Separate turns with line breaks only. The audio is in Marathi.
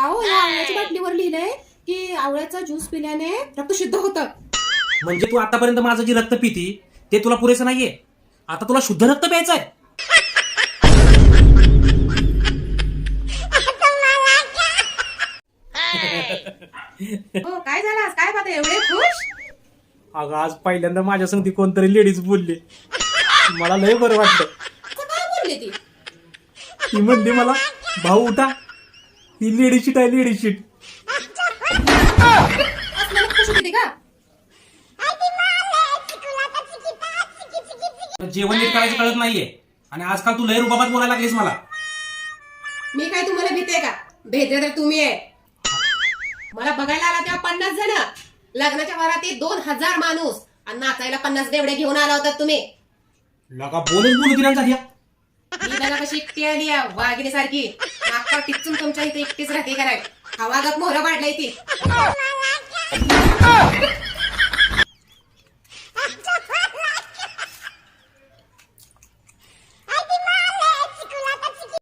अहो या आवळ्याच्या बाटलीवर लिहिलंय की आवळ्याचा ज्यूस पिल्याने रक्त शुद्ध होतं.
म्हणजे तू आतापर्यंत माझं जे रक्त पिती ते तुला पुरेसं नाहीये. आता तुला शुद्ध रक्त प्यायचं आहे
हो काय झालं आज काय पाहता एवढे खुश?
अगं आज पहिल्यांदा माझ्या संगती कोणतरी लेडीज बोलली. मला लय बरं वाटलं.
असं काय बोलली ती?
ती म्हणली मला भाऊ उठा. ही लेडी शीट आहे लेडी शीट
असल्याला खुश होती ती का
जेवण नीट करायचं कळत नाहीये. आणि आजकाल तू लय रुबाबात बोलायला लागलीस मला.
मी काय तुम्हाला भीते का? भेटते तर तुम्ही आहे. मला बघायला आला तेव्हा पन्नास जण. लग्नाच्या वराती दोन हजार माणूस. आणि नाचायला पन्नास देवडे घेऊन आला होता तुम्ही.
लगा बोलच बोलू
मी बघा कशी एकटी आली या वाघिणीसारखी. नाका टिचून तुमच्या इथे एकटीच राहते काय हवा गप मोहरा पाडलाय ती.